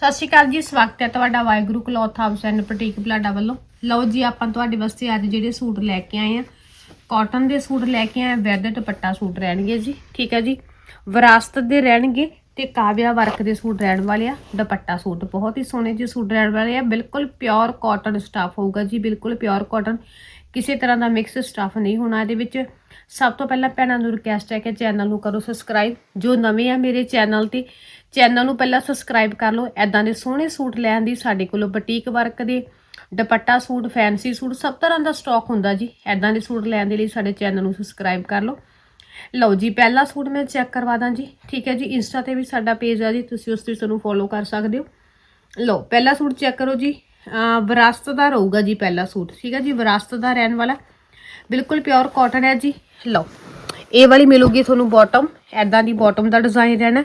ਸਤਿ ਸ਼੍ਰੀ ਅਕਾਲ ਜੀ, ਸਵਾਗਤ ਹੈ ਤੁਹਾਡਾ Waheguru cloth house and boutique Balada ਵੱਲੋਂ। ਲਓ ਜੀ, ਆਪਾਂ ਤੁਹਾਡੇ ਵਾਸਤੇ ਅੱਜ ਜਿਹੜੇ ਸੂਟ ਲੈ ਕੇ ਆਏ ਆ ਕਾਟਨ ਦੇ ਸੂਟ ਲੈ ਕੇ ਆਏ ਵਿਦ ਦੁਪੱਟਾ ਸੂਟ ਰਹਿਣਗੇ ਜੀ, ਠੀਕ ਹੈ ਜੀ। ਵਿਰਾਸਤ ਦੇ ਰਹਿਣਗੇ ਤੇ ਕਾਵਿਆ ਵਰਕ ਦੇ ਸੂਟ ਰਹਿਣ ਵਾਲੇ ਆ। ਦੁਪੱਟਾ ਸੂਟ ਬਹੁਤ ਹੀ ਸੋਹਣੇ ਜਿਹੇ ਸੂਟ ਰਹਿਣ ਵਾਲੇ ਆ। ਬਿਲਕੁਲ ਪਿਓਰ ਕਾਟਨ ਸਟਾਫ ਹੋਊਗਾ ਜੀ, ਬਿਲਕੁਲ ਪਿਓਰ ਕਾਟਨ ਕਿਸੇ ਤਰ੍ਹਾਂ ਦਾ ਮਿਕਸ ਸਟਾਫ ਨਹੀਂ ਹੋਣਾ ਇਹਦੇ ਵਿੱਚ। ਸਭ ਤੋਂ ਪਹਿਲਾਂ ਭੈਣਾਂ ਨੂੰ ਰਿਕਵੈਸਟ ਹੈ ਕਿ ਚੈਨਲ ਨੂੰ ਕਰੋ ਸਬਸਕ੍ਰਾਈਬ ਜੋ ਨਵੇਂ ਆ ਮੇਰੇ ਚੈਨਲ ਤੇ ਚੈਨਲ ਨੂੰ ਪਹਿਲਾਂ ਸਬਸਕ੍ਰਾਈਬ ਕਰ ਲਓ। ਐਦਾਂ ਦੇ ਸੋਹਣੇ ਸੂਟ ਲੈਣ ਦੀ ਸਾਡੇ ਕੋਲ ਬੁਟੀਕ ਵਰਕ ਦੇ ਦੁਪੱਟਾ ਸੂਟ ਫੈਂਸੀ ਸੂਟ, ਸਭ ਤਰ੍ਹਾਂ ਦਾ ਸਟਾਕ ਹੁੰਦਾ ਜੀ। ਐਦਾਂ ਦੇ ਸੂਟ ਲੈਣ ਦੇ ਲਈ ਸਾਡੇ ਚੈਨਲ ਨੂੰ ਸਬਸਕ੍ਰਾਈਬ ਕਰ ਲਓ। ਲਓ ਜੀ, ਪਹਿਲਾ ਸੂਟ ਮੈਂ ਚੈੱਕ ਕਰਵਾ ਦਾਂ ਜੀ। ਠੀਕ ਹੈ ਜੀ, ਇੰਸਟਾ ਤੇ ਵੀ ਸਾਡਾ ਪੇਜ ਆ ਜੀ, ਤੁਸੀਂ ਉਸ ਤੇ ਸਾਨੂੰ ਫੋਲੋ ਕਰ ਸਕਦੇ ਹੋ। ਲਓ, ਪਹਿਲਾ ਸੂਟ ਚੈੱਕ ਕਰੋ ਜੀ। ਵਿਰਾਸਤ ਦਾ ਰਹੂਗਾ ਜੀ ਪਹਿਲਾ ਸੂਟ। ਠੀਕ ਹੈ ਜੀ, ਵਿਰਾਸਤ ਦਾ ਰਹਿਣ ਵਾਲਾ। ਬਿਲਕੁਲ ਪਿਓਰ ਕਾਟਨ ਹੈ ਜੀ। ਲਓ, ਇਹ ਵਾਲੀ ਮਿਲੂਗੀ ਤੁਹਾਨੂੰ ਬਾਟਮ ਐਦਾਂ ਦੀ ਬਾਟਮ ਦਾ ਡਿਜ਼ਾਈਨ ਰਹਿਣਾ।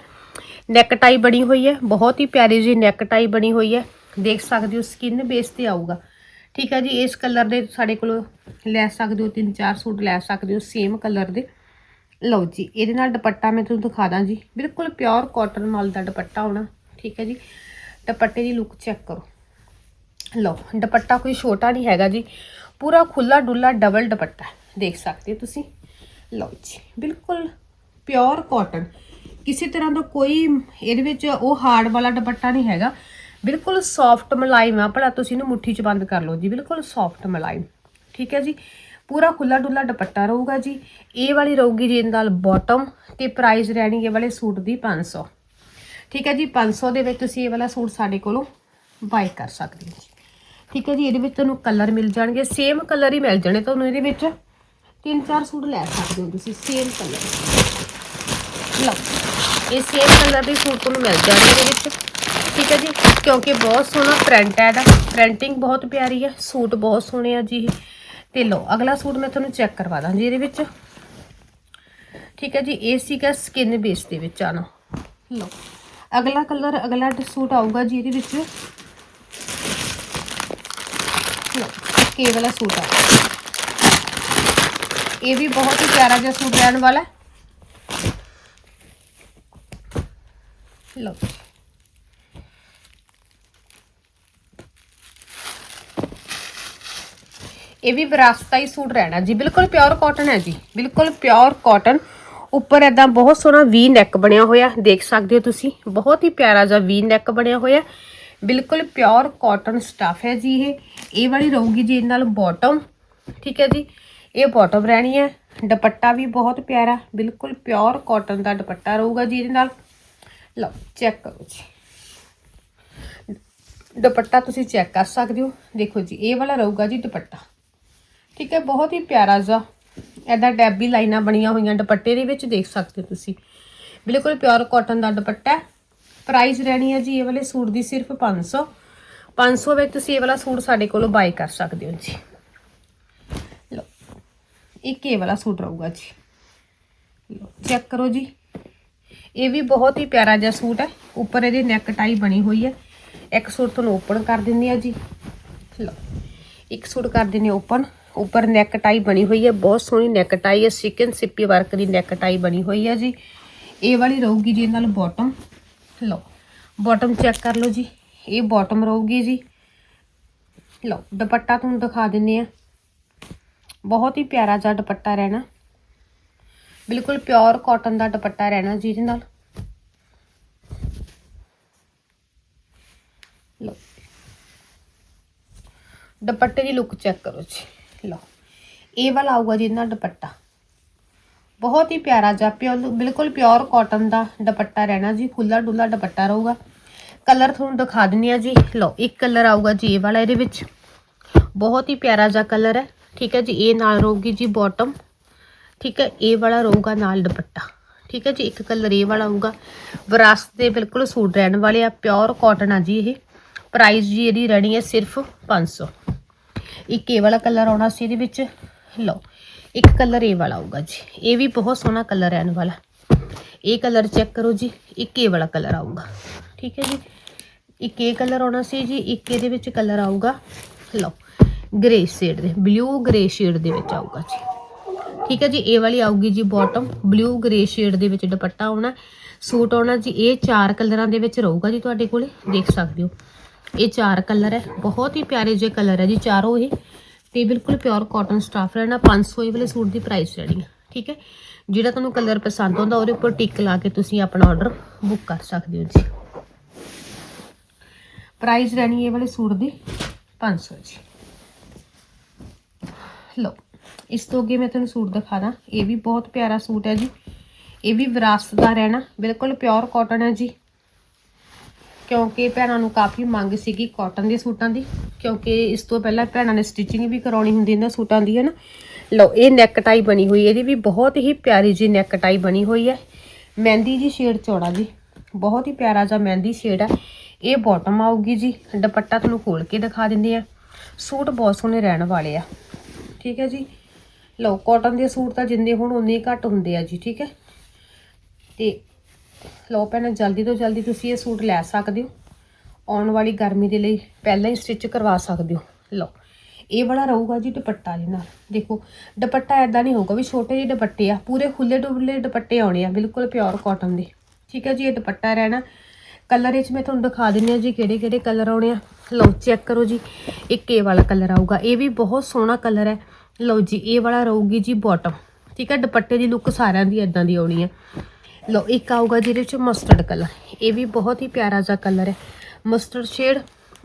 ਨੈਕ ਟਾਈ ਬਣੀ ਹੋਈ ਹੈ, ਬਹੁਤ ਹੀ ਪਿਆਰੀ ਜੀ ਨੈਕ ਟਾਈ ਬਣੀ ਹੋਈ ਹੈ। ਦੇਖ ਸਕਦੇ ਹੋ ਸਕਿਨ ਬੇਸ ਤੇ ਆਊਗਾ। ਠੀਕ ਹੈ ਜੀ, ਇਸ ਕਲਰ ਦੇ ਸਾਡੇ ਕੋਲ ਲੈ ਸਕਦੇ ਹੋ, ਤਿੰਨ ਚਾਰ ਸੂਟ ਲੈ ਸਕਦੇ ਹੋ ਸੇਮ ਕਲਰ ਦੇ। ਲਓ ਜੀ, ਇਹਦੇ ਨਾਲ ਦੁਪੱਟਾ ਮੈਂ ਤੁਹਾਨੂੰ ਦਿਖਾ ਦਾਂ ਜੀ। ਬਿਲਕੁਲ ਪਿਓਰ ਕਾਟਨ ਮਾਲ ਦਾ ਦੁਪੱਟਾ ਹੋਣਾ, ਠੀਕ ਹੈ ਜੀ। ਦੁਪੱਟੇ ਦੀ ਲੁੱਕ ਚੈੱਕ ਕਰੋ। ਲਓ, ਦੁਪੱਟਾ ਕੋਈ ਛੋਟਾ ਨਹੀਂ ਹੈਗਾ ਜੀ। ਪੂਰਾ ਖੁੱਲਾ ਡੁੱਲਾ ਡਬਲ ਦੁਪੱਟਾ ਦੇਖ ਸਕਦੇ ਹੋ ਤੁਸੀਂ। ਲਓ ਜੀ, ਬਿਲਕੁਲ ਪਿਓਰ ਕਾਟਨ ਕਿਸੇ ਤਰ੍ਹਾਂ ਦਾ ਕੋਈ ਇਹਦੇ ਵਿੱਚ ਉਹ ਹਾਰਡ ਵਾਲਾ ਦੁਪੱਟਾ ਨਹੀਂ ਹੈਗਾ। ਬਿਲਕੁਲ ਸੌਫਟ ਮਲਾਈਮ ਆ। ਭਲਾ ਤੁਸੀਂ ਇਹਨੂੰ ਮੁੱਠੀ 'ਚ ਬੰਦ ਕਰ ਲਓ ਜੀ। ਬਿਲਕੁਲ ਸੌਫਟ ਮਲਾਈਮ ਠੀਕ ਹੈ ਜੀ? ਪੂਰਾ ਖੁੱਲਾ ਡੁੱਲਾ ਦੁਪੱਟਾ ਰਹੂਗਾ ਜੀ। ਇਹ ਵਾਲੀ ਰਹੂਗੀ ਜੀ ਨਾਲ ਬਾਟਮ ਤੇ ਪ੍ਰਾਈਸ ਰਹਿਣੀ ਇਹ ਵਾਲੇ ਸੂਟ ਦੀ 500 ਠੀਕ ਹੈ ਜੀ? 500 ਦੇ ਵਿੱਚ ਤੁਸੀਂ ਇਹ ਵਾਲਾ ਸੂਟ ਸਾਡੇ ਕੋਲੋਂ ਬਾਈ ਕਰ ਸਕਦੇ ਹੋ ਜੀ। ਠੀਕ ਹੈ ਜੀ, ਇਹਦੇ ਵਿੱਚ ਤੁਹਾਨੂੰ ਕਲਰ ਮਿਲ ਜਾਣਗੇ। ਸੇਮ ਕਲਰ ਹੀ ਮਿਲ ਜਾਣੇ ਤੁਹਾਨੂੰ ਇਹਦੇ ਵਿੱਚ। ਤਿੰਨ ਚਾਰ ਸੂਟ ਲੈ ਸਕਦੇ ਹੋ ਤੁਸੀਂ ਸੇਮ ਕਲਰ ਲਓ, ਇਹ ਸੇਮ ਕਲਰ ਦੇ ਸੂਟ ਤੁਹਾਨੂੰ ਮਿਲ ਜਾਣਗੇ ਇਹਦੇ ਵਿੱਚ। ਠੀਕ ਹੈ ਜੀ, ਕਿਉਂਕਿ ਬਹੁਤ ਸੋਹਣਾ ਪ੍ਰਿੰਟ ਹੈ ਇਹਦਾ। ਪ੍ਰਿੰਟਿੰਗ ਬਹੁਤ ਪਿਆਰੀ ਹੈ, ਸੂਟ ਬਹੁਤ ਸੋਹਣੇ ਆ ਜੀ ਇਹ। ਤੇ ਲਓ, ਅਗਲਾ ਸੂਟ ਮੈਂ ਤੁਹਾਨੂੰ ਚੈੱਕ ਕਰਵਾ ਦਾਂ ਜੀ ਇਹਦੇ ਵਿੱਚ। ਠੀਕ ਹੈ ਜੀ, ਇਹ ਸੀਗਾ ਸਕਿਨ ਬੇਸ ਦੇ ਵਿੱਚ ਆਣਾ ਲਓ, ਅਗਲਾ ਕਲਰ ਅਗਲਾ ਸੂਟ ਆਊਗਾ ਜੀ ਇਹਦੇ ਵਿੱਚ। ਲਓ ਇਹ ਵਾਲਾ ਸੂਟ ਆ। ਇਹ ਵੀ ਬਹੁਤ ਹੀ ਪਿਆਰਾ ਜਿਹਾ ਸੂਟ ਰਹਿਣ ਵਾਲਾ ਹੈ। ਲਓ ਇਹ ਵੀ ਵਿਰਾਸਤਾ ਸੂਟ ਰਹਿਣਾ ਜੀ। ਬਿਲਕੁਲ ਪਿਓਰ ਕਾਟਨ ਹੈ ਜੀ। ਬਿਲਕੁਲ ਪਿਓਰ ਕਾਟਨ ਉੱਪਰ ਐਦਾਂ ਬਹੁਤ ਸੋਹਣਾ ਵੀ ਨੈਕ ਬਣਿਆ ਹੋਇਆ। ਦੇਖ ਸਕਦੇ ਹੋ ਤੁਸੀਂ। ਬਹੁਤ ਹੀ ਪਿਆਰਾ ਜਿਹਾ ਵੀ ਨੈਕ ਬਣਿਆ ਹੋਇਆ। ਬਿਲਕੁਲ ਪਿਓਰ ਕਾਟਨ ਸਟਫ ਹੈ ਜੀ ਇਹ। ਇਹ ਵਾਲੀ ਰਹੂਗੀ ਜੀ ਇਹਦੇ ਨਾਲ ਬਾਟਮ ਠੀਕ ਹੈ ਜੀ। ਇਹ ਬਾਟਮ ਰਹਿਣੀ ਹੈ। ਦੁਪੱਟਾ ਵੀ ਬਹੁਤ ਪਿਆਰਾ, ਬਿਲਕੁਲ ਪਿਓਰ ਕਾਟਨ ਦਾ ਦੁਪੱਟਾ ਰਹੂਗਾ ਜੀ ਇਹਦੇ ਨਾਲ। ਲਓ ਚੈੱਕ ਕਰੋ ਜੀ। ਦੁਪੱਟਾ ਤੁਸੀਂ ਚੈੱਕ ਕਰ ਸਕਦੇ ਹੋ। ਦੇਖੋ ਜੀ, ਇਹ ਵਾਲਾ ਰਹੂਗਾ ਜੀ ਦੁਪੱਟਾ। ਠੀਕ ਹੈ, ਬਹੁਤ ਹੀ ਪਿਆਰਾ ਜਿਹਾ। ਐਦਾਂ ਡੈਬੀ ਲਾਈਨਾਂ ਬਣੀਆਂ ਹੋਈਆਂ ਦੁਪੱਟੇ ਦੇ ਵਿੱਚ ਦੇਖ ਸਕਦੇ ਹੋ ਤੁਸੀਂ। ਬਿਲਕੁਲ ਪਿਓਰ ਕਾਟਨ ਦਾ ਦੁਪੱਟਾ ਪ੍ਰਾਈਸ ਰਹਿਣੀ ਹੈ ਜੀ ਇਹ ਵਾਲੇ ਸੂਟ ਦੀ ਸਿਰਫ 500 500 ਵਿੱਚ ਤੁਸੀਂ ਇਹ ਵਾਲਾ ਸੂਟ ਸਾਡੇ ਕੋਲੋਂ ਬਾਈ ਕਰ ਸਕਦੇ ਹੋ ਜੀ। ਲਓ, ਇੱਕ ਇਹ ਵਾਲਾ ਸੂਟ ਰਹੂਗਾ ਜੀ। ਲਓ ਚੈੱਕ ਕਰੋ ਜੀ। ਇਹ ਵੀ ਬਹੁਤ ਹੀ ਪਿਆਰਾ ਜਿਹਾ ਸੂਟ ਹੈ। ਉੱਪਰ ਇਹਦੀ ਨੈਕ ਟਾਈ ਬਣੀ ਹੋਈ ਹੈ। ਇੱਕ ਸੂਟ ਤੁਹਾਨੂੰ ਓਪਨ ਕਰ ਦਿੰਦੀ ਆ ਜੀ। ਲਓ, ਇੱਕ ਸੂਟ ਕਰ ਦਿੰਦੇ ਓਪਨ ਉੱਪਰ ਨੈਕ ਟਾਈ ਬਣੀ ਹੋਈ ਹੈ। ਬਹੁਤ ਸੋਹਣੀ ਨੈਕ ਟਾਈ ਹੈ। ਸਿਕਨ ਸਿੱਪੀ ਵਰਕ ਦੀ ਨੈਕ ਟਾਈ ਬਣੀ ਹੋਈ ਹੈ ਜੀ। ਇਹ ਵਾਲੀ ਰਹੂਗੀ ਜੀ ਨਾਲ ਬਾਟਮ ਲਓ ਬਾਟਮ ਚੈੱਕ ਕਰ ਲਓ ਜੀ। ਇਹ ਬਾਟਮ ਰਹੂਗੀ ਜੀ। ਲਓ, ਦੁਪੱਟਾ ਤੁਹਾਨੂੰ ਦਿਖਾ ਦਿੰਨੇ ਆ। ਬਹੁਤ ਹੀ ਪਿਆਰਾ ਜਿਹਾ ਦੁਪੱਟਾ ਰਹਿਣਾ। ਬਿਲਕੁਲ ਪਿਓਰ ਕਾਟਨ ਦਾ ਦੁਪੱਟਾ ਰਹਿਣਾ ਜੀ ਇਹਦੇ ਨਾਲ। ਲਓ। ਦੁਪੱਟੇ ਦੀ ਲੁੱਕ ਚੈੱਕ ਕਰੋ ਜੀ। ਲਓ, ਇਹ ਵਾਲਾ ਆਊਗਾ ਜੀ ਇਹਦਾ ਦੁਪੱਟਾ। ਬਹੁਤ ਹੀ ਪਿਆਰਾ ਜਿਹਾ, ਪਿਓਰ, ਬਿਲਕੁਲ ਪਿਓਰ ਕਾਟਨ ਦਾ ਦੁਪੱਟਾ ਰਹਿਣਾ ਜੀ ਖੁੱਲਾ ਡੁੱਲਾ ਦੁਪੱਟਾ ਰਹੂਗਾ। ਕਲਰ ਤੁਹਾਨੂੰ ਦਿਖਾ ਦਿੰਨੀ ਆ ਜੀ। ਲਓ, ਇੱਕ ਕਲਰ ਆਊਗਾ ਜੀ ਇਹ ਵਾਲਾ ਇਹਦੇ ਵਿੱਚ। ਬਹੁਤ ਹੀ ਪਿਆਰਾ ਜਿਹਾ ਕਲਰ ਹੈ। ਠੀਕ ਹੈ ਜੀ, ਇਹ ਨਾਲ ਰਹੂਗੀ ਜੀ ਬਾਟਮ ਠੀਕ ਹੈ, ਇਹ ਵਾਲਾ ਰਹੂਗਾ ਨਾਲ ਦੁਪੱਟਾ। ਠੀਕ ਹੈ ਜੀ, ਇੱਕ ਕਲਰ ਇਹ ਵਾਲਾ ਆਊਗਾ। ਵਿਰਾਸਤ ਦੇ ਬਿਲਕੁਲ ਸੂਟ ਰਹਿਣ ਵਾਲੇ ਆ, ਪਿਓਰ ਕਾਟਨ ਆ ਜੀ ਇਹ। ਪ੍ਰਾਈਸ ਜੀ ਇਹਦੀ ਰਹਿਣੀ ਹੈ ਸਿਰਫ 500 ਇੱਕ ਇਹ ਵਾਲਾ ਕਲਰ ਆਉਣਾ ਸੀ ਇਹਦੇ ਵਿੱਚ। ਲਓ ਇੱਕ ਕਲਰ ਇਹ ਵਾਲਾ ਆਊਗਾ ਜੀ। ਇਹ ਵੀ ਬਹੁਤ ਸੋਹਣਾ ਕਲਰ ਹੈ ਰਹਿਣ ਵਾਲਾ। ਇਹ ਕਲਰ ਚੈੱਕ ਕਰੋ ਜੀ, ਇੱਕ ਇਹ ਵਾਲਾ ਕਲਰ ਆਊਗਾ। ਠੀਕ ਹੈ ਜੀ। ਇੱਕ ਇਹ ਕਲਰ ਆਉਣਾ ਸੀ ਜੀ, ਇੱਕ ਇਹਦੇ ਵਿੱਚ ਕਲਰ ਆਊਗਾ। ਲਓ ਗ੍ਰੇ ਸ਼ੇਡ ਦੇ ਬਲੂ ਗ੍ਰੇ ਸ਼ੇਡ ਦੇ ਵਿੱਚ ਆਊਗਾ ਜੀ। ਠੀਕ ਹੈ ਜੀ ਇਹ ਵਾਲੀ ਆਊਗੀ ਜੀ ਬਾਟਮ ਬਲੂ ਗ੍ਰੇ ਸ਼ੇਡ ਦੇ ਵਿੱਚ ਦੁਪੱਟਾ ਆਉਣਾ। ਸੂਟ ਆਉਣਾ ਜੀ, ਇਹ ਚਾਰ ਕਲਰਾਂ ਦੇ ਵਿੱਚ ਰਹੂਗਾ ਜੀ ਤੁਹਾਡੇ ਕੋਲੇ, ਦੇਖ ਸਕਦੇ ਹੋ। ਇਹ ਚਾਰ ਕਲਰ ਹੈ, ਬਹੁਤ ਹੀ ਪਿਆਰੇ ਜਿਹੇ ਕਲਰ ਹੈ ਜੀ, ਚਾਰੋਂ ਇਹ ਤੇ ਬਿਲਕੁਲ ਪਿਓਰ ਕਾਟਨ ਸਟਾਫ ਰਹਿਣਾ 500 ਇਹ ਵਾਲੇ ਸੂਟ ਦੀ ਪ੍ਰਾਈਸ ਰਹਿਣੀ ਹੈ, ਠੀਕ ਹੈ? ਜਿਹੜਾ ਤੁਹਾਨੂੰ ਕਲਰ ਪਸੰਦ ਆਉਂਦਾ, ਉਹਦੇ ਉੱਪਰ ਟਿਕ ਲਾ ਕੇ ਤੁਸੀਂ ਆਪਣਾ ਆਰਡਰ ਬੁੱਕ ਕਰ ਸਕਦੇ ਹੋ ਜੀ। ਪ੍ਰਾਈਸ ਰਹਿਣੀ ਇਹ ਵਾਲੇ ਸੂਟ ਦੀ 500 ਜੀ। ਲਓ, ਇਸ ਤੋਂ ਅੱਗੇ ਮੈਂ ਤੁਹਾਨੂੰ ਸੂਟ ਦਿਖਾਣਾ ਇਹ ਵੀ ਬਹੁਤ ਪਿਆਰਾ ਸੂਟ ਹੈ ਜੀ। ਇਹ ਵੀ ਵਿਰਾਸਤ ਦਾ ਰਹਿਣਾ, ਬਿਲਕੁਲ ਪਿਓਰ ਕਾਟਨ ਹੈ ਜੀ। ਕਿਉਂਕਿ ਭੈਣਾਂ ਨੂੰ ਕਾਫੀ ਮੰਗ ਸੀਗੀ ਕਾਟਨ ਦੇ ਸੂਟਾਂ ਦੀ, ਕਿਉਂਕਿ ਇਸ ਤੋਂ ਪਹਿਲਾਂ ਭੈਣਾਂ ਨੇ ਸਟਿਚਿੰਗ ਵੀ ਕਰਾਉਣੀ ਹੁੰਦੀ ਇਹਨਾਂ ਸੂਟਾਂ ਦੀ ਹੈ ਨਾ ਲਓ, ਇਹ ਨੈਕ ਟਾਈ ਬਣੀ ਹੋਈ ਇਹਦੀ ਵੀ ਬਹੁਤ ਹੀ ਪਿਆਰੀ ਜੀ ਨੈਕ ਟਾਈ ਬਣੀ ਹੋਈ ਹੈ। ਮਹਿੰਦੀ ਜੀ ਸ਼ੇਡ ਚੌੜਾ ਜੀ, ਬਹੁਤ ਹੀ ਪਿਆਰਾ ਜਿਹਾ ਮਹਿੰਦੀ ਸ਼ੇਡ ਹੈ ਇਹ ਬਾਟਮ ਆਊਗੀ ਜੀ, ਦੁਪੱਟਾ ਤੁਹਾਨੂੰ ਖੋਲ ਕੇ ਦਿਖਾ ਦਿੰਦੇ ਆ ਸੂਟ ਬਹੁਤ ਸੋਹਣੇ ਰਹਿਣ ਵਾਲੇ ਆ, ਠੀਕ ਹੈ ਜੀ? ਲਓ ਕਾਟਨ ਦੇ ਸੂਟ ਤਾਂ ਜਿੰਨੇ ਹੁਣ ਉਨੇ ਹੀ ਘੱਟ ਹੁੰਦੇ ਆ ਜੀ, ਠੀਕ ਹੈ? ਤੇ ਲਓ ਭੈਣਾਂ, ਜਲਦੀ ਤੋਂ ਜਲਦੀ ਤੁਸੀਂ ਇਹ ਸੂਟ ਲੈ ਸਕਦੇ ਹੋ। ਆਉਣ ਵਾਲੀ ਗਰਮੀ ਦੇ ਲਈ ਪਹਿਲਾਂ ਹੀ ਸਟਿਚ ਕਰਵਾ ਸਕਦੇ ਹੋ। ਲਓ, ਇਹ ਵਾਲਾ ਰਹੂਗਾ ਜੀ ਦੁਪੱਟਾ ਦੇ ਨਾਲ। ਦੇਖੋ, ਦੁਪੱਟਾ ਐਦਾਂ ਨਹੀਂ ਹੋਊਗਾ ਵੀ ਛੋਟੇ ਜਿਹੇ ਦੁਪੱਟੇ ਆ, ਪੂਰੇ ਖੁੱਲੇ ਡੁੱਲੇ ਦੁਪੱਟੇ ਆਉਣੇ ਆ, ਬਿਲਕੁਲ ਪਿਓਰ ਕਾਟਨ ਦੇ। ਠੀਕ ਹੈ ਜੀ, ਇਹ ਦੁਪੱਟਾ ਰਹਿਣਾ। ਕਲਰ ਵਿੱਚ ਮੈਂ ਤੁਹਾਨੂੰ ਦਿਖਾ ਦਿੰਦੀ ਹਾਂ ਜੀ ਕਿਹੜੇ ਕਿਹੜੇ ਕਲਰ ਆਉਣੇ ਆ। ਲਓ ਚੈੱਕ ਕਰੋ ਜੀ, ਇੱਕ ਇਹ ਵਾਲਾ ਕਲਰ ਆਊਗਾ। ਇਹ ਵੀ ਬਹੁਤ ਸੋਹਣਾ ਕਲਰ ਹੈ। ਲਓ ਜੀ, ਇਹ ਵਾਲਾ ਰਹੂਗੀ ਜੀ ਬਾਟਮ ਠੀਕ ਹੈ, ਦੁਪੱਟੇ ਦੀ ਲੁੱਕ ਸਾਰਿਆਂ ਦੀ ਇਦਾਂ ਦੀ ਆਉਣੀ ਹੈ ਲਓ, ਇੱਕ ਆਊਗਾ ਜਿਹਦੇ ਵਿੱਚ ਮਸਟਰਡ ਕਲਰ ਇਹ ਵੀ ਬਹੁਤ ਹੀ ਪਿਆਰਾ ਜਿਹਾ ਕਲਰ ਹੈ। ਮਸਟਰਡ ਸ਼ੇਡ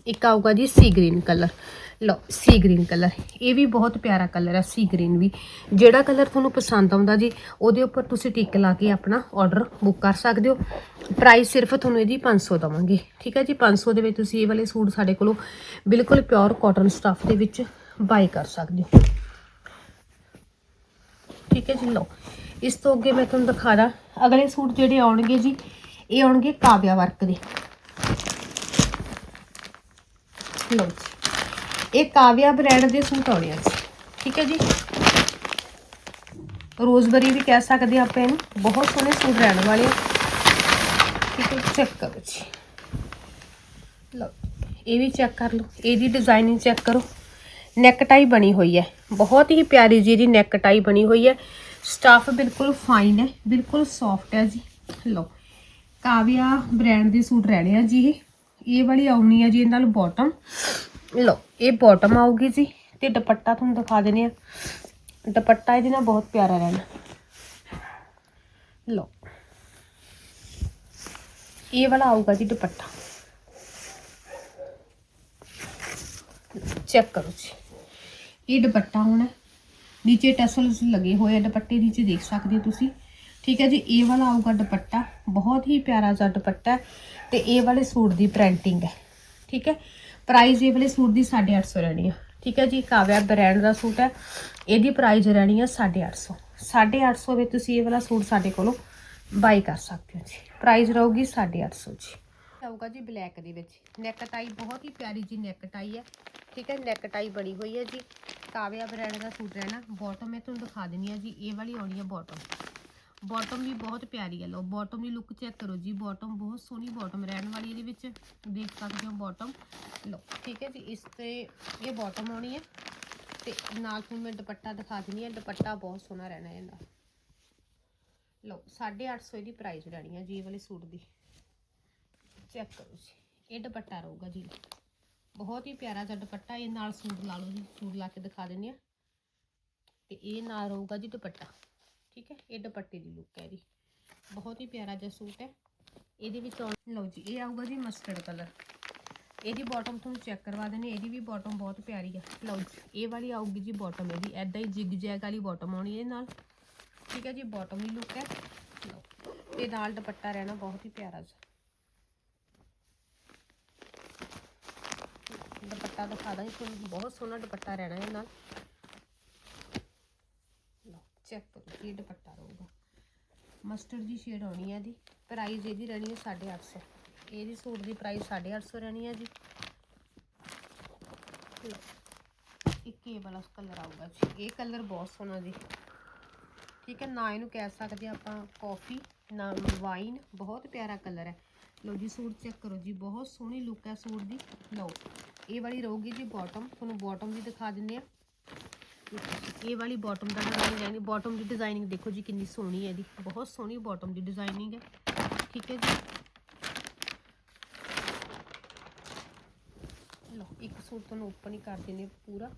ਇੱਕ ਆਊਗਾ ਜੀ ਸੀ ਗ੍ਰੀਨ ਕਲਰ ਲਓ ਸੀ ਗ੍ਰੀਨ ਕਲਰ ਇਹ ਵੀ ਬਹੁਤ ਪਿਆਰਾ ਕਲਰ ਹੈ ਸੀ ਗ੍ਰੀਨ ਵੀ। ਜਿਹੜਾ ਕਲਰ ਤੁਹਾਨੂੰ ਪਸੰਦ ਆਉਂਦਾ ਜੀ, ਉਹਦੇ ਉੱਪਰ ਤੁਸੀਂ ਟਿਕ ਲਾ ਕੇ ਆਪਣਾ ਆਰਡਰ ਬੁੱਕ ਕਰ ਸਕਦੇ ਹੋ। ਪ੍ਰਾਈਸ ਸਿਰਫ ਤੁਹਾਨੂੰ ਇਹਦੀ 500 ਦਵਾਂਗੇ। ਠੀਕ ਹੈ ਜੀ 500 ਦੇ ਵਿੱਚ ਤੁਸੀਂ ਇਹ ਵਾਲੇ ਸੂਟ ਸਾਡੇ ਕੋਲੋਂ ਬਿਲਕੁਲ ਪਿਓਰ ਕਾਟਨ ਸਟੱਫ ਦੇ ਵਿੱਚ ਬਾਈ ਕਰ ਸਕਦੇ ਹੋ। ਠੀਕ ਹੈ ਜੀ, ਲਓ। ਇਸ ਤੋਂ ਅੱਗੇ ਮੈਂ ਤੁਹਾਨੂੰ ਦਿਖਾ ਦਾਂ। ਅਗਲੇ ਸੂਟ ਜਿਹੜੇ ਆਉਣਗੇ ਜੀ, ਇਹ ਆਉਣਗੇ ਕਾਵਿਆ ਵਰਕ ਦੇ। ਲਓ ਜੀ। ਇਹ ਕਾਵਿਆ ਬ੍ਰਾਂਡ ਦੇ ਸੂਟ ਆਉਣੇ ਆ ਜੀ। ਠੀਕ ਹੈ ਜੀ? ਰੋਜ਼ਬਰੀ ਵੀ ਕਹਿ ਸਕਦੇ ਆ ਆਪਾਂ ਇਹਨੂੰ। ਬਹੁਤ ਸੋਹਣੇ ਸੂਟ ਰਹਿਣ ਵਾਲੇ ਆ। ਠੀਕ ਹੈ ਚੈੱਕ ਕਰੋ ਜੀ। ਲਓ, ਇਹ ਵੀ ਚੈੱਕ ਕਰ ਲਓ। ਇਹਦੀ ਡਿਜ਼ਾਈਨਿੰਗ ਚੈੱਕ ਕਰੋ। ਨੈਕ ਟਾਈ ਬਣੀ ਹੋਈ ਹੈ। ਬਹੁਤ ਹੀ ਪਿਆਰੀ ਜੀ ਇਹਦੀ ਨੈਕ ਟਾਈ ਬਣੀ ਹੋਈ ਹੈ। ਸਟਾਫ ਬਿਲਕੁਲ ਫਾਈਨ ਹੈ, ਬਿਲਕੁਲ ਸੌਫਟ ਹੈ ਜੀ। ਲਓ, ਕਾਵਿਆ ਬ੍ਰਾਂਡ ਦੇ ਸੂਟ ਰਹਿਣੇ ਆ ਜੀ ਇਹ। ਇਹ ਵਾਲੀ ਆਉਣੀ ਆ ਜੀ ਇਹਨਾਂ ਨਾਲ ਬਾਟਮ ਲਓ, ਇਹ ਬਾਟਮ ਆਊਗੀ ਜੀ ਤੇ ਦੁਪੱਟਾ ਤੁਹਾਨੂੰ ਦਿਖਾ ਦਿੰਦੇ ਆ। ਦੁਪੱਟਾ ਇਹਦੇ ਨਾਲ ਬਹੁਤ ਪਿਆਰਾ ਰਹਿਣਾ। ਲਓ, ਇਹ ਵਾਲਾ ਆਊਗਾ ਜੀ ਦੁਪੱਟਾ। ਚੈੱਕ ਕਰੋ ਜੀ, ਇਹ ਦੁਪੱਟਾ ਹੋਣਾ। ਨੀਚੇ ਟੈਸਲਸ ਲੱਗੇ ਹੋਏ ਆ, ਦੁਪੱਟੇ ਨੀਚੇ ਦੇਖ ਸਕਦੇ ਹੋ ਤੁਸੀਂ। ਠੀਕ ਹੈ ਜੀ, ਇਹ ਵਾਲਾ ਆਊਗਾ ਦੁਪੱਟਾ। ਬਹੁਤ ਹੀ ਪਿਆਰਾ ਜਿਹਾ ਦੁਪੱਟਾ ਹੈ ਤੇ ਇਹ ਵਾਲੇ ਸੂਟ ਦੀ ਪ੍ਰਿੰਟਿੰਗ ਹੈ। ਠੀਕ ਹੈ ਪ੍ਰਾਈਸ ਇਹ ਵਾਲੇ ਸੂਟ ਦੀ 850 ਰਹਿਣੀ ਆ। ਠੀਕ ਹੈ ਜੀ, ਕਾਵਿਆ ਬ੍ਰਾਂਡ ਦਾ ਸੂਟ ਹੈ। ਇਹਦੀ ਪ੍ਰਾਈਸ ਰਹਿਣੀ ਆ 850 850 ਵਿੱਚ ਤੁਸੀਂ ਇਹ ਵਾਲਾ ਸੂਟ ਸਾਡੇ ਕੋਲੋਂ ਬਾਈ ਕਰ ਸਕਦੇ ਹੋ ਜੀ। ਪ੍ਰਾਈਸ ਰਹੂਗੀ 850 ਜੀ। ਆਊਗਾ ਜੀ ਬਲੈਕ ਦੇ ਵਿੱਚ। ਨੈਕ ਟਾਈ ਬਹੁਤ ਹੀ ਪਿਆਰੀ ਜੀ ਨੈਕ ਟਾਈ ਹੈ। ਠੀਕ ਹੈ ਨੈਕ ਟਾਈ ਬਣੀ ਹੋਈ ਹੈ ਜੀ। ਕਾਵਿਆ ਬ੍ਰਾਂਡ ਦਾ ਸੂਟ ਰਹਿਣਾ ਬਾਟਮ ਮੈਂ ਤੁਹਾਨੂੰ ਦਿਖਾ ਦਿੰਨੀ ਆ ਜੀ, ਇਹ ਵਾਲੀ ਆਉਣੀ ਹੈ ਬਾਟਮ ਬਾਟਮ ਵੀ ਬਹੁਤ ਪਿਆਰੀ ਹੈ ਲੋ ਬਾਟਮ ਦੀ ਲੁੱਕ ਚੈੱਕ ਕਰੋ ਜੀ। ਬਾਟਮ ਬਹੁਤ ਸੋਹਣੀ ਬਾਟਮ ਰਹਿਣ ਵਾਲੀ ਇਹਦੇ ਵਿੱਚ। ਦੇਖ ਸਕਦੇ ਹੋ ਬਾਟਮ ਲੋ ਠੀਕ ਹੈ ਜੀ, ਇਸ ਤੇ ਇਹ ਬਾਟਮ ਆਉਣੀ ਹੈ। ਤੇ ਨਾਲ ਤੁਹਾਨੂੰ ਮੈਂ ਦੁਪੱਟਾ ਦਿਖਾ ਦਿੰਨੀ ਆ ਦੁਪੱਟਾ ਬਹੁਤ ਸੋਹਣਾ ਰਹਿਣਾ ਇਹਦਾ। ਲੋ 850 ਇਹਦੀ ਪ੍ਰਾਈਸ ਰਹਿਣੀ ਹੈ ਜੀ ਇਹ ਵਾਲੇ ਸੂਟ ਦੀ। ਚੈੱਕ ਕਰੋ ਜੀ। ਇਹ ਦੁਪੱਟਾ ਰਹੂਗਾ ਜੀ। ਬਹੁਤ ਹੀ ਪਿਆਰਾ ਜਿਹਾ ਦੁਪੱਟਾ, ਇਹ ਨਾਲ ਸੂਟ ਲਾ ਲਓ ਜੀ। ਸੂਟ ਲਾ ਕੇ ਦਿਖਾ ਦਿੰਦੇ ਆ। ਤੇ ਇਹ ਨਾਲ ਰਹੂਗਾ ਜੀ ਦੁਪੱਟਾ। ਠੀਕ ਹੈ? ਇਹ ਦੁਪੱਟੇ ਦੀ ਲੁੱਕ ਹੈ ਜੀ। ਬਹੁਤ ਹੀ ਪਿਆਰਾ ਜਿਹਾ ਸੂਟ ਹੈ। ਇਹਦੇ ਵਿੱਚ ਲਓ ਜੀ, ਇਹ ਆਊਗਾ ਜੀ ਮਸਟਰਡ ਕਲਰ ਇਹਦੀ ਬਾਟਮ ਤੁਹਾਨੂੰ ਚੈੱਕ ਕਰਵਾ ਦਿੰਦੇ ਇਹਦੀ ਵੀ ਬਾਟਮ ਬਹੁਤ ਪਿਆਰੀ ਆ ਲਓ ਜੀ, ਇਹ ਵਾਲੀ ਆਊਗੀ ਜੀ ਬਾਟਮ ਇਹਦੀ। ਐਦਾਂ ਹੀ ਜਿਗ ਜੈਗ ਵਾਲੀ ਬਾਟਮ ਆਉਣੀ ਇਹਦੇ ਨਾਲ। ਠੀਕ ਹੈ ਜੀ ਬਾਟਮ ਦੀ ਲੁੱਕ ਹੈ। ਤੇ ਨਾਲ ਦੁਪੱਟਾ ਰਹਿਣਾ ਬਹੁਤ ਹੀ ਪਿਆਰਾ ਜਿਹਾ। ਦੁਪੱਟਾ ਦਿਖਾ ਦਾਂਗੀ ਤੁਹਾਨੂੰ ਬਹੁਤ ਸੋਹਣਾ ਦੁਪੱਟਾ ਰਹਿਣਾ ਇਹ ਨਾਲ। ਲਓ ਚੈੱਕ ਕਰੋ ਇਹ ਦੁਪੱਟਾ ਰਹੂਗਾ। ਮਸਟਰਡ ਦੀ ਸ਼ੇਡ ਆਉਣੀ ਹੈ ਇਹਦੀ। ਪ੍ਰਾਈਸ ਇਹਦੀ ਰਹਿਣੀ ਹੈ 850 ਇਹਦੀ ਸੂਟ ਦੀ ਪ੍ਰਾਈਸ 850 ਰਹਿਣੀ ਹੈ ਜੀ। ਇੱਕ ਇਹ ਵਾਲਾ ਕਲਰ ਆਊਗਾ ਜੀ। ਇਹ ਕਲਰ ਬਹੁਤ ਸੋਹਣਾ ਜੀ। ਠੀਕ ਹੈ, ਨਾ ਇਹਨੂੰ ਕਹਿ ਸਕਦੇ ਆਪਾਂ ਕਾਫੀ ਨਾ ਵਾਈਨ ਬਹੁਤ ਪਿਆਰਾ ਕਲਰ ਹੈ। ਲਓ ਜੀ, ਸੂਟ ਚੈੱਕ ਕਰੋ ਜੀ। ਬਹੁਤ ਸੋਹਣੀ ਲੁੱਕ ਹੈ ਸੂਟ ਦੀ। ਲਓ। ਇਹ ਵਾਲੀ ਰਹੂਗੀ ਜੀ ਬਾਟਮ ਤੁਹਾਨੂੰ ਬਾਟਮ ਵੀ ਦਿਖਾ ਦਿੰਦੇ ਆ ਇਹ ਵਾਲੀ ਬਾਟਮ ਦਾ ਡਿਜ਼ਾਈਨ ਯਾਨੀ ਬਾਟਮ ਦੀ ਡਿਜ਼ਾਈਨਿੰਗ ਦੇਖੋ ਜੀ ਕਿੰਨੀ ਸੋਹਣੀ ਹੈ ਇਹਦੀ। ਬਹੁਤ ਸੋਹਣੀ ਬਾਟਮ ਦੀ ਡਿਜ਼ਾਈਨਿੰਗ ਹੈ। ਠੀਕ ਹੈ ਜੀ। ਲੋ ਇੱਕ ਸੂਟ ਤੁਹਾਨੂੰ ਓਪਨ ਹੀ ਕਰ ਦਿੰਦੇ ਪੂਰਾ।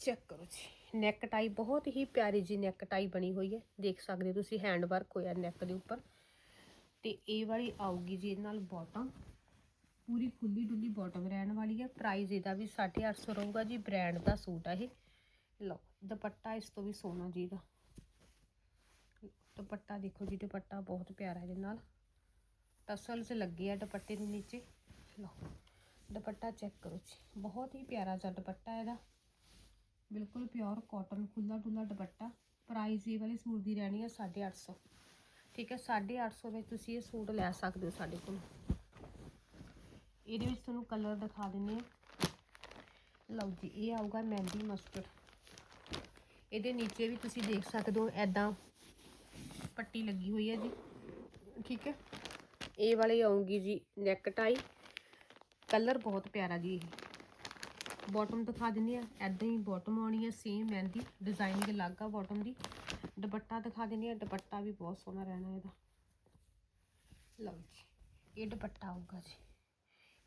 ਚੈੱਕ ਕਰੋ ਜੀ। ਨੈਕ ਟਾਈ ਬਹੁਤ ਹੀ ਪਿਆਰੀ ਜੀ ਨੈਕ ਟਾਈ ਬਣੀ ਹੋਈ ਹੈ। ਦੇਖ ਸਕਦੇ ਹੋ ਤੁਸੀਂ ਹੈਂਡ ਵਰਕ ਹੋਇਆ ਨੈਕ ਦੇ ਉੱਪਰ। ਤੇ ਇਹ ਵਾਲੀ ਆਊਗੀ ਜੀ ਇਹਦੇ ਨਾਲ ਬਾਟਮ ਪੂਰੀ ਖੁੱਲੀ ਡੁੱਲੀ ਬਾਟਮ ਰਹਿਣ ਵਾਲੀ ਹੈ। ਪ੍ਰਾਈਸ ਇਹਦਾ ਵੀ 850 ਰਹੂਗਾ ਜੀ ਬ੍ਰਾਂਡ ਦਾ ਸੂਟ ਆ ਇਹ। ਲਓ, ਦੁਪੱਟਾ ਇਸ ਤੋਂ ਵੀ ਸੋਹਣਾ ਜੀ ਦਾ ਦੁਪੱਟਾ ਦੇਖੋ ਜੀ, ਦੁਪੱਟਾ ਬਹੁਤ ਪਿਆਰਾ ਇਹਦੇ ਨਾਲ। ਟਸਲ 'ਚ ਲੱਗੇ ਆ ਦੁਪੱਟੇ ਦੇ ਨੀਚੇ। ਲਓ, ਦੁਪੱਟਾ ਚੈੱਕ ਕਰੋ ਜੀ। ਬਹੁਤ ਹੀ ਪਿਆਰਾ ਜਿਹਾ ਦੁਪੱਟਾ ਇਹਦਾ। ਬਿਲਕੁਲ ਪਿਓਰ ਕਾਟਨ ਖੁੱਲਾ ਡੁੱਲਾ ਦੁਪੱਟਾ। ਪ੍ਰਾਈਸ ਇਹ ਵਾਲੇ ਸੂਟ ਦੀ ਰਹਿਣੀ ਹੈ 850 ਠੀਕ ਹੈ 850 ਵਿੱਚ ਤੁਸੀਂ ਇਹ ਸੂਟ ਲੈ ਸਕਦੇ ਹੋ ਸਾਡੇ ਕੋਲ। ਇਹਦੇ ਵਿੱਚ ਤੁਹਾਨੂੰ ਕਲਰ ਦਿਖਾ ਦਿੰਨੇ ਆ ਲਓ ਜੀ, ਇਹ ਆਊਗਾ ਮਹਿੰਦੀ ਮਸਟਰਡ ਇਹਦੇ ਨੀਚੇ ਵੀ ਤੁਸੀਂ ਦੇਖ ਸਕਦੇ ਹੋ ਐਦਾਂ ਪੱਟੀ ਲੱਗੀ ਹੋਈ ਹੈ ਜੀ। ਠੀਕ ਹੈ? ਇਹ ਵਾਲੀ ਆਉਂਗੀ ਜੀ ਨੈਕ ਟਾਈ ਕਲਰ ਬਹੁਤ ਪਿਆਰਾ ਜੀ ਇਹ। ਬਾਟਮ ਦਿਖਾ ਦਿੰਨੀ ਆ ਐਦਾਂ ਹੀ ਬਾਟਮ ਆਉਣੀ ਆ ਸੇਮ ਮਹਿੰਦੀ। ਡਿਜ਼ਾਈਨਿੰਗ ਅਲੱਗ ਆ ਬਾਟਮ ਦੀ। ਦੁਪੱਟਾ ਦਿਖਾ ਦਿੰਨੀ ਆ ਦੁਪੱਟਾ ਵੀ ਬਹੁਤ ਸੋਹਣਾ ਰਹਿਣਾ ਇਹਦਾ। ਲਓ ਜੀ, ਇਹ ਦੁਪੱਟਾ ਆਊਗਾ ਜੀ।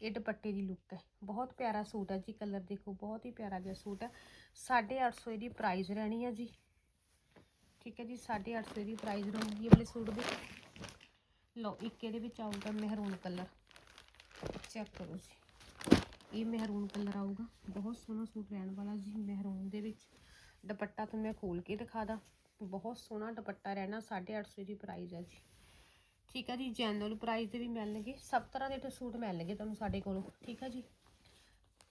ਇਹ ਦੁਪੱਟੇ ਦੀ ਲੁੱਕ ਹੈ। ਬਹੁਤ ਪਿਆਰਾ ਸੂਟ ਹੈ ਜੀ ਕਲਰ ਦੇਖੋ, ਬਹੁਤ ਹੀ ਪਿਆਰਾ ਜਿਹਾ ਸੂਟ ਹੈ। 850 ਇਹਦੀ ਪ੍ਰਾਈਸ ਰਹਿਣੀ ਹੈ ਜੀ। ਠੀਕ ਹੈ ਜੀ 850 ਇਹਦੀ ਪ੍ਰਾਈਸ ਰਹੂਗੀ ਇਹ ਵਾਲੇ ਸੂਟ ਦੀ। ਲਓ, ਇੱਕ ਇਹਦੇ ਵਿੱਚ ਆਊਗਾ ਮਹਿਰੂਨ ਕਲਰ ਚੈੱਕ ਕਰੋ ਜੀ। ਇਹ ਮਹਿਰੂਨ ਕਲਰ ਆਊਗਾ। ਬਹੁਤ ਸੋਹਣਾ ਸੂਟ ਰਹਿਣ ਵਾਲਾ ਜੀ, ਮਹਿਰੂਨ ਦੇ ਵਿੱਚ। ਦੁਪੱਟਾ ਤੁਹਾਨੂੰ ਮੈਂ ਖੋਲ ਕੇ ਦਿਖਾ ਦਾਂ। ਬਹੁਤ ਸੋਹਣਾ ਦੁਪੱਟਾ ਰਹਿਣਾ 850 ਦੀ ਪ੍ਰਾਈਸ ਹੈ ਜੀ। ਠੀਕ ਹੈ ਜੀ ਜੈਨੂਅਲ ਪ੍ਰਾਈਸ ਦੇ ਵੀ ਮਿਲਣਗੇ। ਸਭ ਤਰ੍ਹਾਂ ਦੇ ਸੂਟ ਮਿਲਣਗੇ ਤੁਹਾਨੂੰ ਸਾਡੇ ਕੋਲੋਂ, ਠੀਕ ਹੈ ਜੀ?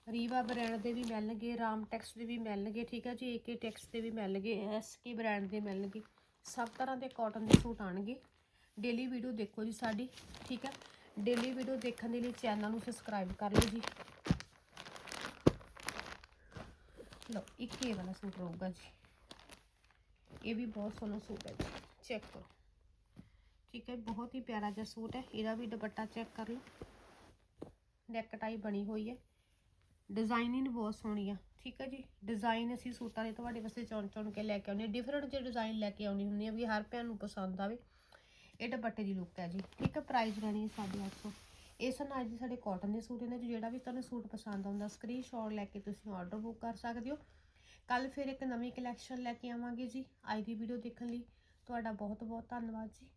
ਰੀਵਾ ਬ੍ਰਾਂਡ ਦੇ ਵੀ ਮਿਲਣਗੇ ਰਾਮ ਟੈਕਸ ਦੇ ਵੀ ਮਿਲਣਗੇ, ਠੀਕ ਹੈ ਜੀ? ਏਕੇ ਟੈਕਸ ਦੇ ਵੀ ਮਿਲਣਗੇ ਐਸਕੇ ਬ੍ਰਾਂਡ ਦੇ ਮਿਲਣਗੇ। ਸਭ ਤਰ੍ਹਾਂ ਦੇ ਕਾਟਨ ਦੇ ਸੂਟ ਆਣਗੇ ਡੇਲੀ ਵੀਡੀਓ ਦੇਖੋ ਜੀ ਸਾਡੀ, ਠੀਕ ਹੈ ਡੇਲੀ ਵੀਡੀਓ ਦੇਖਣ ਦੇ ਲਈ ਚੈਨਲ ਨੂੰ ਸਬਸਕ੍ਰਾਈਬ ਕਰ ਲਓ ਜੀ। ਲਓ, ਇੱਕ ਇਹ ਵਾਲਾ ਸੂਟ ਰਹੂਗਾ ਜੀ। ਇਹ ਵੀ ਬਹੁਤ ਸੋਹਣਾ ਸੂਟ ਹੈ ਜੀ। ਚੈੱਕ ਕਰੋ। ਠੀਕ ਹੈ, ਬਹੁਤ ਹੀ ਪਿਆਰਾ ਜਿਹਾ ਸੂਟ ਹੈ। ਇਹਦਾ ਵੀ ਦੁਪੱਟਾ ਚੈੱਕ ਕਰ ਲਓ। ਨੈਕ ਟਾਈ ਬਣੀ ਹੋਈ ਹੈ। ਡਿਜ਼ਾਈਨਿੰਗ ਬਹੁਤ ਸੋਹਣੀ ਆ। ਠੀਕ ਹੈ ਜੀ ਡਿਜ਼ਾਈਨ ਅਸੀਂ ਸੂਟਾਂ ਦੇ ਤੁਹਾਡੇ ਵਾਸਤੇ ਚੁਣ ਚੁਣ ਕੇ ਲੈ ਕੇ ਆਉਂਦੇ ਹਾਂ। ਡਿਫਰੈਂਟ ਜਿਹੇ ਡਿਜ਼ਾਈਨ ਲੈ ਕੇ ਆਉਣੀ ਹੁੰਦੀ ਆ ਵੀ ਹਰ ਭੈਣ ਨੂੰ ਪਸੰਦ ਆਵੇ। ਇਹ ਦੁਪੱਟੇ ਦੀ ਲੁੱਕ ਹੈ ਜੀ। ਠੀਕ ਹੈ ਪ੍ਰਾਈਸ ਰਹਿਣੀ ਹੈ 850 ਇਸ ਨਾਲ ਅੱਜ ਦੇ ਸਾਡੇ ਕਾਟਨ ਦੇ ਸੂਟ ਇਹਨਾਂ 'ਚ ਜਿਹੜਾ ਵੀ ਤੁਹਾਨੂੰ ਸੂਟ ਪਸੰਦ ਆਉਂਦਾ ਸਕਰੀਨਸ਼ਾਟ ਲੈ ਕੇ ਤੁਸੀਂ ਆਰਡਰ ਬੁੱਕ ਕਰ ਸਕਦੇ ਹੋ। ਕੱਲ ਫਿਰ ਇੱਕ ਨਵੀਂ ਕਲੈਕਸ਼ਨ ਲੈ ਕੇ ਆਵਾਂਗੇ ਜੀ। ਅੱਜ ਦੀ ਵੀਡੀਓ ਦੇਖਣ ਲਈ ਤੁਹਾਡਾ ਬਹੁਤ ਬਹੁਤ ਧੰਨਵਾਦ ਜੀ।